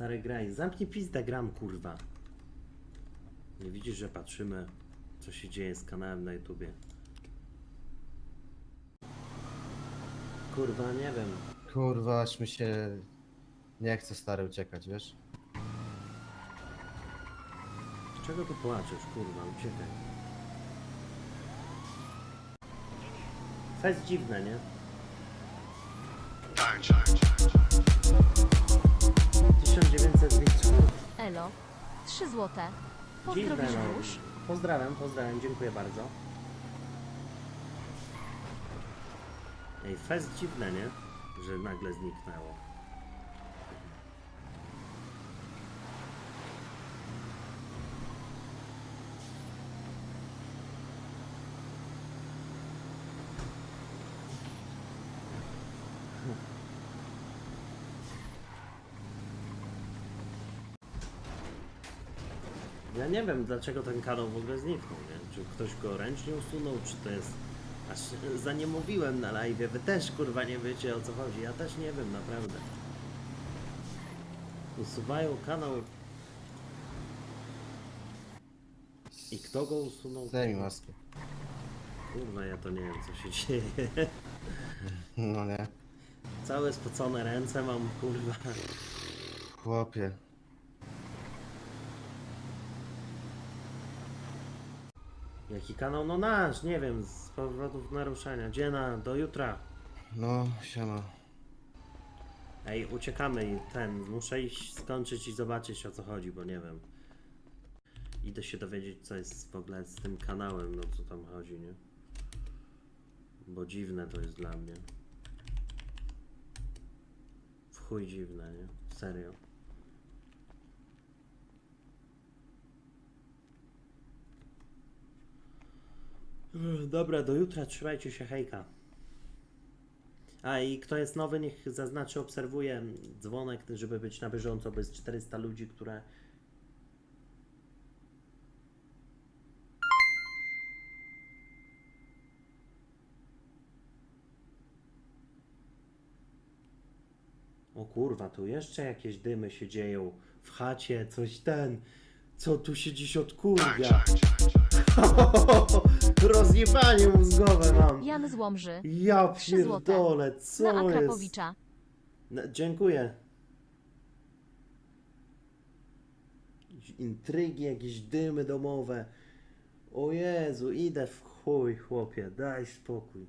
stare graj. Zamknij pizdę, gram, kurwa. Nie widzisz, że patrzymy, co się dzieje z kanałem na YouTubie. Kurwa, nie wiem. Kurwa, aż mi się nie chce stary uciekać, wiesz? Czego tu płaczesz, kurwa, uciekaj. Fest dziwne, nie? 1900 3 złote. Pozdrowisz już? Pozdrawiam, pozdrawiam, dziękuję bardzo. Ej, fest dziwne, nie? Że nagle zniknęło. Ja nie wiem, dlaczego ten kanał w ogóle zniknął, nie? Czy ktoś go ręcznie usunął, czy to jest... Aż za nie mówiłem na live, wy też kurwa nie wiecie o co chodzi, ja też nie wiem, naprawdę. Usuwają kanał... I kto go usunął? Daj mi maskę. Kurwa, ja to nie wiem, co się dzieje. No nie. Całe spocone ręce mam, kurwa. Chłopie. Jaki kanał? No nasz, nie wiem, z powodów naruszenia. Dziena, do jutra. No, siema. Ej, uciekamy i ten, muszę iść skończyć i zobaczyć o co chodzi, bo nie wiem. Idę się dowiedzieć, co jest w ogóle z tym kanałem, no co tam chodzi, nie? Bo dziwne to jest dla mnie. W chuj dziwne, nie? Serio. Dobra, do jutra, trzymajcie się, hejka. A i kto jest nowy, niech zaznaczy, obserwuje dzwonek, żeby być na bieżąco, bo jest 400 ludzi, które. O kurwa, tu jeszcze jakieś dymy się dzieją w chacie, coś ten. Co tu się dziś odkurwia? Rozjebanie mózgowe mam. Jan z Łomży. Ja Trzy złote. pierdolę, Na co jest? Akrapowicza. No, dziękuję. Jakieś Intrygi, jakieś dymy domowe. O Jezu, idę w chuj, chłopie, daj spokój.